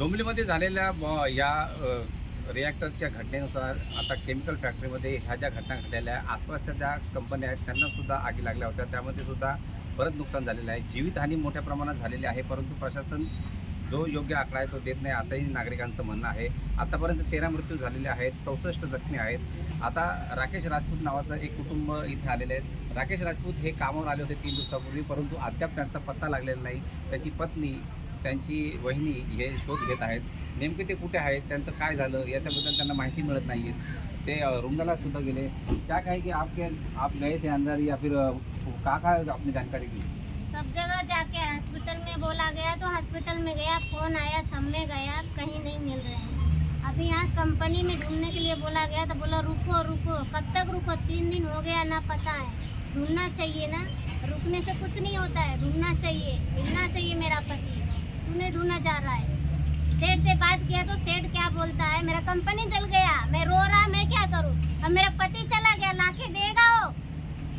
डोंबिवलीमध्ये झालेल्या या रिॲक्टरच्या घटनेनुसार आता केमिकल फॅक्टरीमध्ये ह्या ज्या घटना घडलेल्या आहे आसपासच्या ज्या कंपन्या आहेत त्यांनासुद्धा आगी लागल्या होत्या. त्यामध्ये सुद्धा बरंच नुकसान झालेलं आहे. जीवितहानी मोठ्या प्रमाणात झालेली आहे परंतु प्रशासन जो योग्य आकडा आहे तो देत नाही असंही नागरिकांचं म्हणणं आहे. आतापर्यंत तेरा मृत्यू झालेले आहेत चौसष्ट जखमी आहेत. आता राकेश राजपूत नावाचं एक कुटुंब इथे आलेले आहेत राकेश राजपूत हे कामावर आले होते तीन दिवसापूर्वी परंतु अद्याप त्यांचा पत्ता लागलेला नाही. त्याची पत्नी त्यांची वहिनी हे शोध घेत आहेत. नेमके ते कुठे आहेत? त्यांचं काय झालं? याच्याबद्दल त्यांना माहिती मिळत नाही आहे ते अ, रुग्णालयात सुद्धा गेले. क्या कहे कि आपके आप गए थे अंदर या फिर का का आपने जानकारी दी? सब जगह जाके हॉस्पिटल में बोला गया तो हॉस्पिटल में गया फोन आया सब में गया कहीं नहीं मिल रहे हैं। अभी यहाँ कंपनी में ढूंढने के लिए बोला गया तो बोला रुको रुको कब तक रुको? तीन दिन हो गया ना पता है। ढूंढना चाहिए ना। रुकने से कुछ नहीं होता है। ढूंढना चाहिए मिलना चाहिए मेरा पति। तूने ढूंढना जा रहा है। सेठ से बात किया तो सेठ क्या बोलता है? मेरा कंपनी जल गया। मैं रो रहा मैं क्या करूँ? अब मेरा पति चला गया। लाके देगा वो।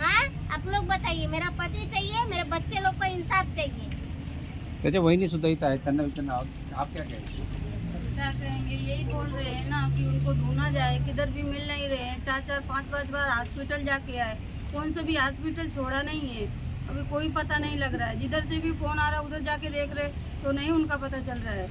हाँ? आप लोग बताइए मेरा पति चाहिए मेरे बच्चे लोग को इंसाफ चाहिए। त्याच्या वहिनी सुद्धा इथं आहेत त्यांना आहोत आप क्या कहेंगे? क्या कहेंगे? यही बोल रहे हैं ना कि उनको ढूंढा जाए। किधर भी मिल नहीं रहे हैं। चार चार पाँच पाँच बार हॉस्पिटल जाके आए। कौन सा भी हॉस्पिटल छोड़ा नहीं है। अभी कोई पता नहीं लग रहा है। जिधर से भी फ़ोन आ रहा है उधर जाके देख रहे तो नहीं उनका पता चल रहा है।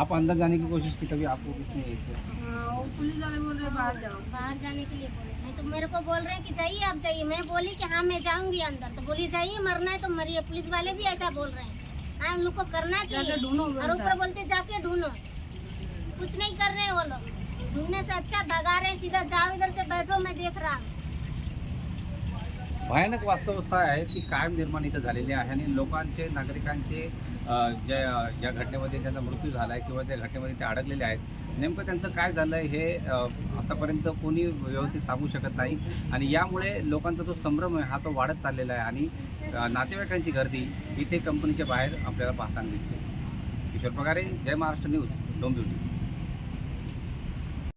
आप अंदर जाने की कोशिश की तभी आपको कुछ नहीं हाँ, वो पुलिस वाले बोल रहे हैं बाहर जाओ। बाहर जाने के लिए बोले नहीं तो मेरे को बोल रहे हैं कि जाइए आप जाइए। मैं बोली कि हाँ मैं जाऊँगी अंदर। तो बोली जाइए मरना है तो मरिए। पुलिस वाले भी ऐसा बोल रहे हैं। हाँ हम लोग को करना चाहिए। और ऊपर बोलते जाके ढूंढो। कुछ नहीं कर रहे हैं वो लोग। ढूँढने से अच्छा भगा रहे हैं सीधा जाओ इधर से बैठो मैं देख रहा हूँ। भयानक वास्तवस्था आहे ती कायम निर्माण इथं झालेली आहे आणि लोकांचे नागरिकांचे ज्या ज्या घटनेमध्ये त्यांचा मृत्यू झाला आहे किंवा त्या घटनेमध्ये ते अडकलेले आहेत नेमकं त्यांचं काय झालं आहे हे आतापर्यंत कोणी व्यवस्थित सांगू शकत नाही. आणि यामुळे लोकांचा जो संभ्रम आहे हा तो वाढत चाललेला आहे आणि नातेवाईकांची गर्दी इथे कंपनीच्या बाहेर आपल्याला पाहताना दिसते. किशोर पगारे जय महाराष्ट्र न्यूज डोंबिवली.